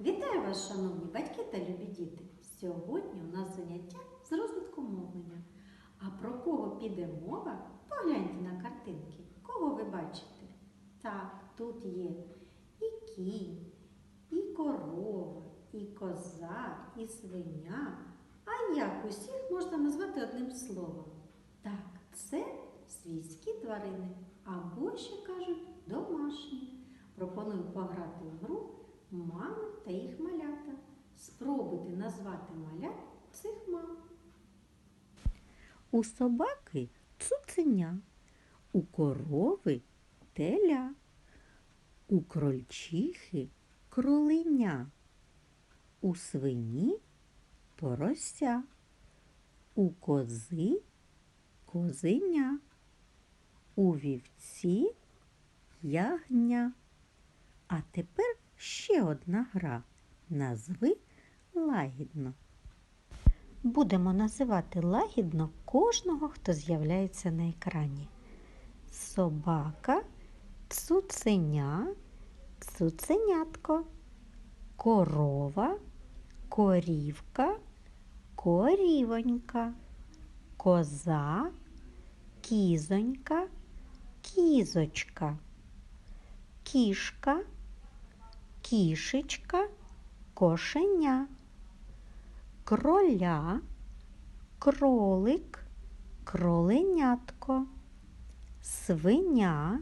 Вітаю вас, шановні батьки та любі діти! Сьогодні у нас заняття з розвитку мовлення. А про кого піде мова? Погляньте на картинки. Кого ви бачите? Так, тут є і кінь, і корова, і коза, і свиня. А як усіх можна назвати одним словом? Так, це свійські тварини, або ще кажуть домашні. Пропоную пограти в гру мами та їх малята. Спробуйте назвати малят цих мам. У собаки цуценя, у корови теля, у крольчихи кроленя, у свині порося, у кози козеня, у вівці ягня. А тепер ще одна гра. Назви лагідно. Будемо називати лагідно кожного, хто з'являється на екрані. Собака, цуценя, цуценятко, корова, корівка, корівонька, коза, кізонька, кізочка, кішка, кішечка, кошеня кроля, кролик, кроленятко, свиня,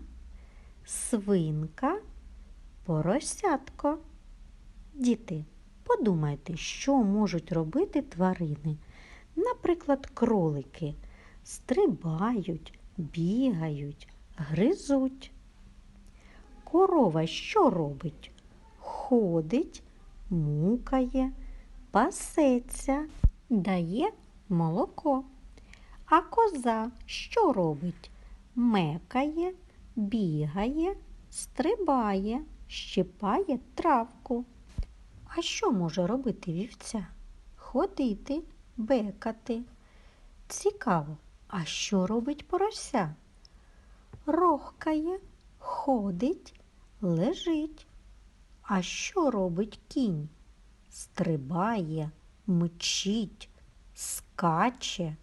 свинка, поросятко. Діти, подумайте, що можуть робити тварини. Наприклад, кролики стрибають, бігають, гризуть. Корова що робить? Ходить, мукає, пасеться, дає молоко. А коза що робить? Мекає, бігає, стрибає, щипає травку. А що може робити вівця? Ходити, бекати. Цікаво, а що робить порося? Рохкає, ходить, лежить. А що робить кінь? стрибає, мчить, скаче,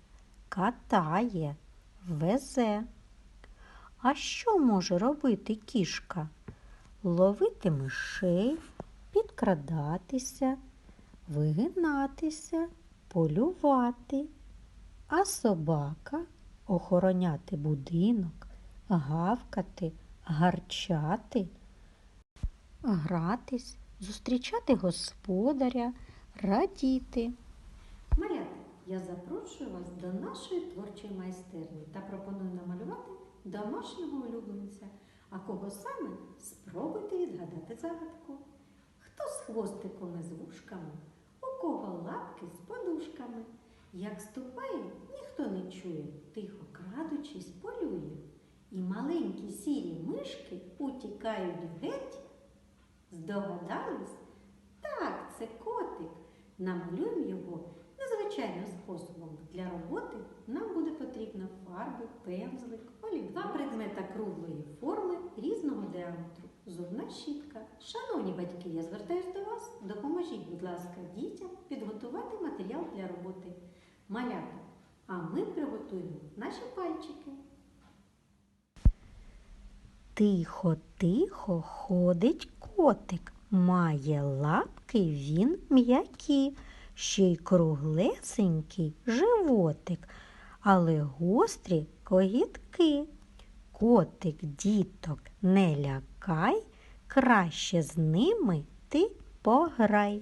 катає, везе. А що може робити кішка? Ловити мишей, підкрадатися, вигинатися, полювати, а собака охороняти будинок, гавкати, гарчати, гратись, зустрічати господаря, радіти. Малята, я запрошую вас до нашої творчої майстерні та пропоную намалювати домашнього улюбленця. А кого саме спробуйте відгадати загадку. Хто з хвостиком і з вушками, у кого лапки з подушками. Як ступає, ніхто не чує, тихо крадучись, полює. І маленькі сірі мишки утікають геть. Здогадались? Так, це котик. Намалюємо його незвичайним способом. Для роботи нам буде потрібно фарби, пензлик, олів. Два предмета круглої форми різного діаметру. Зубна щітка. Шановні батьки, я звертаюся до вас. Допоможіть, будь ласка, дітям підготувати матеріал для роботи. Малята. А ми приготуємо наші пальчики. Тихо, тихо ходить котик. Має лапки він м'які, ще й круглесенький животик, але гострі когітки. Котик діток не лякай, краще з ними ти пограй.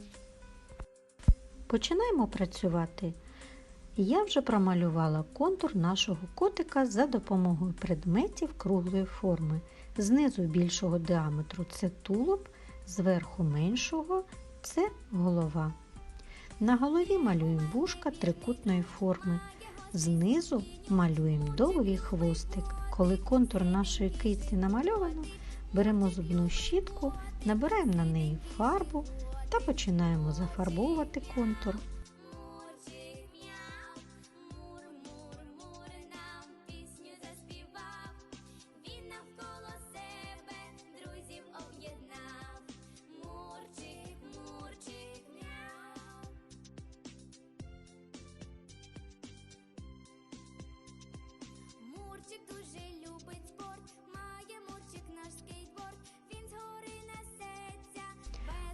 Починаємо працювати. Я вже промалювала контур нашого котика за допомогою предметів круглої форми. Знизу більшого діаметру це тулуб, зверху меншого це голова. На голові малюємо вушка трикутної форми. Знизу малюємо довгий хвостик. Коли контур нашої кисті намальовано, беремо зубну щітку, набираємо на неї фарбу та починаємо зафарбовувати контур.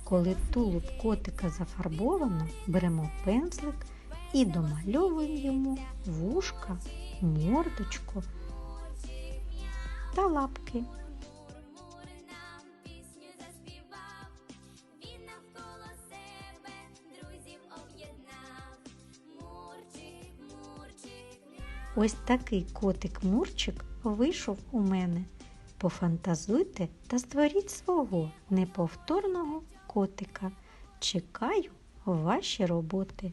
Коли тулуб котика зафарбовано, беремо пензлик і домальовуємо йому вушка, мордочку та лапки. Ось такий котик-мурчик вийшов у мене. Пофантазуйте та створіть свого неповторного котика. Чекаю ваші роботи.